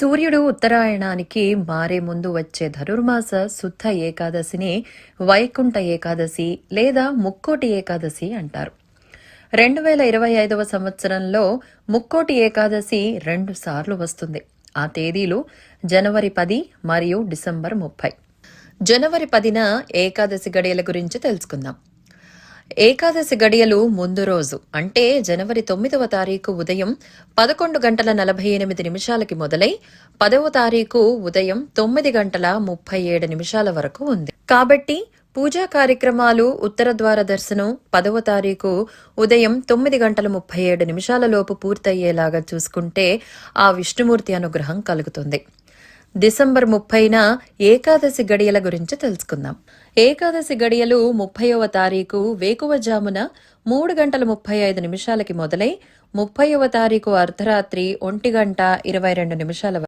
సూర్యుడు ఉత్తరాయణానికి మారే ముందు వచ్చే ధనుర్మాస శుద్ధ ఏకాదశిని వైకుంఠ ఏకాదశి లేదా ముక్కోటి ఏకాదశి అంటారు. రెండు వేల ఇరవై ఐదవ సంవత్సరంలో ముక్కోటి ఏకాదశి రెండు సార్లు వస్తుంది. ఆ తేదీలు జనవరి పది మరియు డిసెంబర్ ముప్పై. జనవరి పదిన ఏకాదశి గడియల గురించి తెలుసుకుందాం. ఏకాదశి గడియలు ముందు రోజు అంటే జనవరి తొమ్మిదవ తారీఖు ఉదయం పదకొండు గంటల నలభై ఎనిమిది నిమిషాలకి మొదలై పదవ తారీఖు ఉదయం తొమ్మిది గంటల ముప్పై ఏడు నిమిషాల వరకు ఉంది. కాబట్టి పూజా కార్యక్రమాలు ఉత్తర ద్వార దర్శనం పదవ తారీఖు ఉదయం తొమ్మిది గంటల ముప్పై ఏడు నిమిషాలలోపు పూర్తయ్యేలాగా చూసుకుంటే ఆ విష్ణుమూర్తి అనుగ్రహం కలుగుతుంది. డిసెంబర్ ముప్పైన ఏకాదశి గడియల గురించి తెలుసుకుందాం. ఏకాదశి గడియలు ముప్పైవ తారీఖు వేకువజామున మూడు గంటల ముప్పై ఐదు నిమిషాలకి మొదలై ముప్పైవ తారీఖు అర్ధరాత్రి ఒంటి గంట ఇరవై రెండు నిమిషాల